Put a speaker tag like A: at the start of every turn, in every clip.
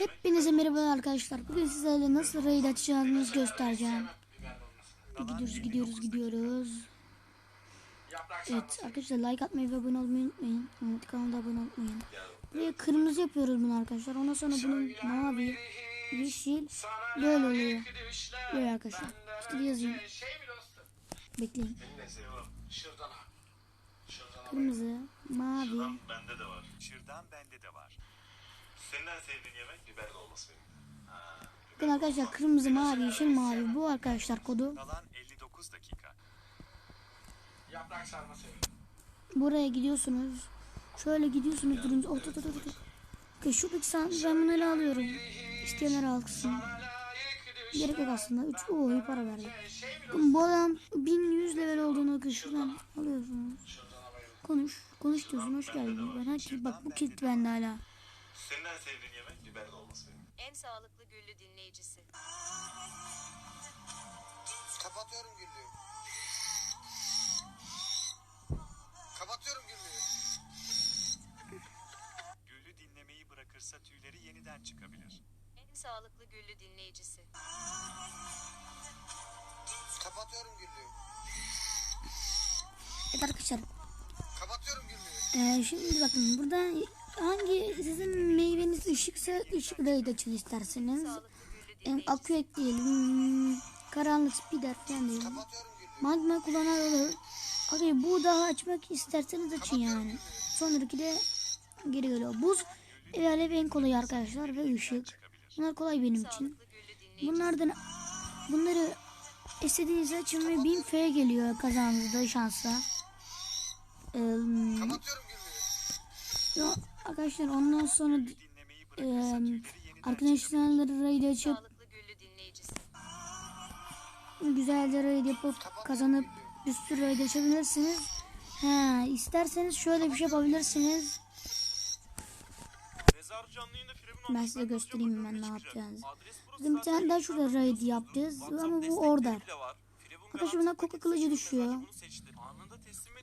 A: Hepinize merhaba arkadaşlar. Bugün sizlerle nasıl raid açacağınızı göstereceğim. Gidiyoruz gidiyoruz gidiyoruz. Evet arkadaşlar like atmayı ve abone olmayı unutmayın. Evet kanala abone olmayın. Buraya kırmızı yapıyoruz bunu arkadaşlar. Ondan sonra bunun mavi, yeşil böyle oluyor. Böyle arkadaşlar. İşte yazayım. Bekleyin. Kırmızı, mavi,
B: Şırdan bende de var. Şırdan bende de var. Senin en sevdiğin yemek biber dolması benim.
A: Bakın arkadaşlar kırmızı, mavi, yeşil, mavi. Bu arkadaşlar kodu.
B: Kalan 59 dakika.
C: Yaprak sarma seviyorum.
A: Buraya gidiyorsunuz. Şöyle gidiyorsunuz durunca. Oh, tut, tut, tut, tut. Okey, şu bir sen ben bunu ele alıyorum. İsteyenler alsın. Gerek yok aslında. 3 o iyi para verdi. Bakın bu adam 1100 level olduğunu bakın şuradan alıyorsunuz. Konuş. Konuş diyorsun. Hoş geldin. Ben her bak bu kit bende hala.
B: Senin en sevdiğin yemek biber dolması benim.
D: En sağlıklı güllü dinleyicisi.
C: Kapatıyorum güllüğü. Kapatıyorum güllüğü.
B: Gülü dinlemeyi bırakırsa tüyleri yeniden çıkabilir.
D: En sağlıklı güllü dinleyicisi.
C: Kapatıyorum güllüğü.
A: Evet arkadaşlar.
C: Kapatıyorum güllüğü.
A: Ee, şimdi bakın burada hangi sizin meyveniz ışıksa ışık açın isterseniz. Em, akü ekleyelim. Karanlık spider falan diyelim. Magma kullanan olur. Okey bu daha açmak isterseniz açın yani. Sonraki de geri geliyor. Buz ve alev en kolay arkadaşlar ve ışık. Bunlar kolay benim için. Bunlardan bunları istediğiniz açın ve 1000 F geliyor kazandığınızda şansla. Ee, ya arkadaşlar ondan sonra e, arkadaşlarla raid açıp güzelce raid yapıp kazanıp bir sürü raid açabilirsiniz. Ha, isterseniz şöyle bir şey yapabilirsiniz. Ben size göstereyim ben ne yapacağınızı. Bakın bir tane daha şurada raid yapacağız ama bu orada. Arkadaşlar buna koka kılıcı düşüyor.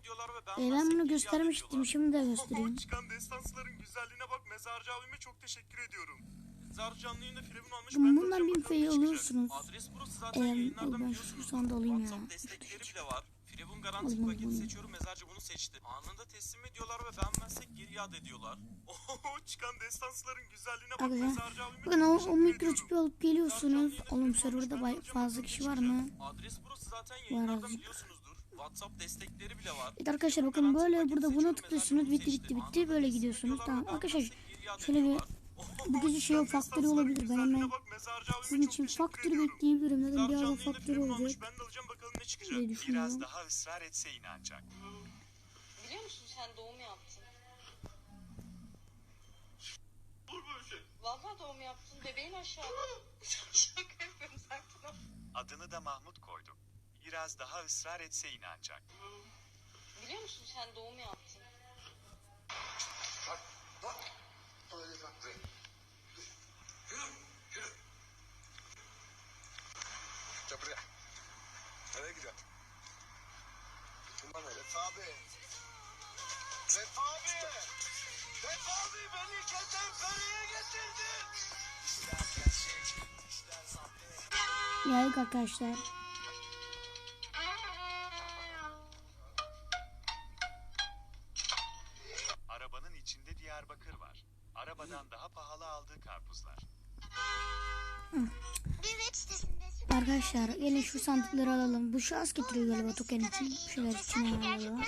B: Ediyorlar ve
A: Ee, ben bunu göstermiştim şimdi de göstereyim.
B: Çıkan destansların güzelliğine bak mezarcı abime çok teşekkür ediyorum. Mezarcı canlı yayında Firavun almış.
A: Bundan
B: ben alacağım,
A: bin
B: çıkacak.
A: alıyorsunuz.
B: Adres burası zaten
A: Ee,
B: yayınlardan
A: ben şu
B: biliyorsunuz.
A: sonda alayım ya.
B: WhatsApp destekleri bile var. Firavun garanti paketi seçiyorum. Mezarcı bunu seçti. Anında teslim ediyorlar ve beğenmezsek geri iade ediyorlar. Oho çıkan destansların güzelliğine bak
A: Arkadaşlar
B: mezarcı abime
A: bakın o, o mikroçipi alıp geliyorsunuz. Oğlum serverda fazla kişi var mı?
B: Adres burası zaten yayınlardan
A: azıcık.
B: WhatsApp destekleri bile var.
A: Evet arkadaşlar bakın böyle burada buna tıklıyorsunuz bitti bitti bitti böyle gidiyorsunuz. Tamam arkadaşlar şöyle bir bu gece şey o faktörü olabilir ben hemen sizin için faktörü bekleyebilirim dedim bir ara faktörü olacak
B: Ben de alacağım bakalım ne çıkacak.
A: diye düşünüyorum.
B: Biraz daha ısrar etse inanacak.
D: Biliyor musun sen doğum yaptın?
B: Şey.
D: Vallahi doğum yaptın. Bebeğin aşağıda. Şaka yapıyorum ol.
B: Adını da Mahmut koyduk. Biraz daha ısrar etse inanacak.
D: Biliyor musun sen doğum yaptın?
C: Bak. Bak. Öyle bak. Yürü. Yürü. Gel buraya. Nereye gidiyorsun? Bundan öyle. Abi. Ref abi. Ref abi beni ketenferiye getirdin.
A: Yayık arkadaşlar
B: Diyarbakır var. Arabadan daha pahalı aldığı karpuzlar.
A: Arkadaşlar gelin şu sandıkları alalım bu şans getiriyor galiba token için bir şeyler için alalım.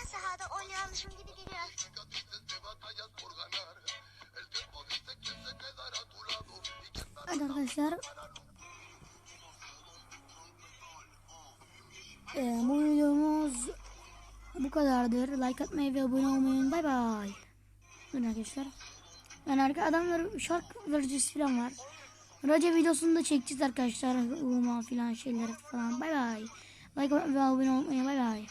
A: Hadi arkadaşlar. Ee, bu videomuz bu kadardır. Like atmayı ve abone olmayı bay bay. Buyurun arkadaşlar. Yani arka adamlar şarkı vericisi falan var. Raca videosunu da çekeceğiz arkadaşlar. Uma falan şeyler falan. Bay bay. Like ve abone olmayı bay bay.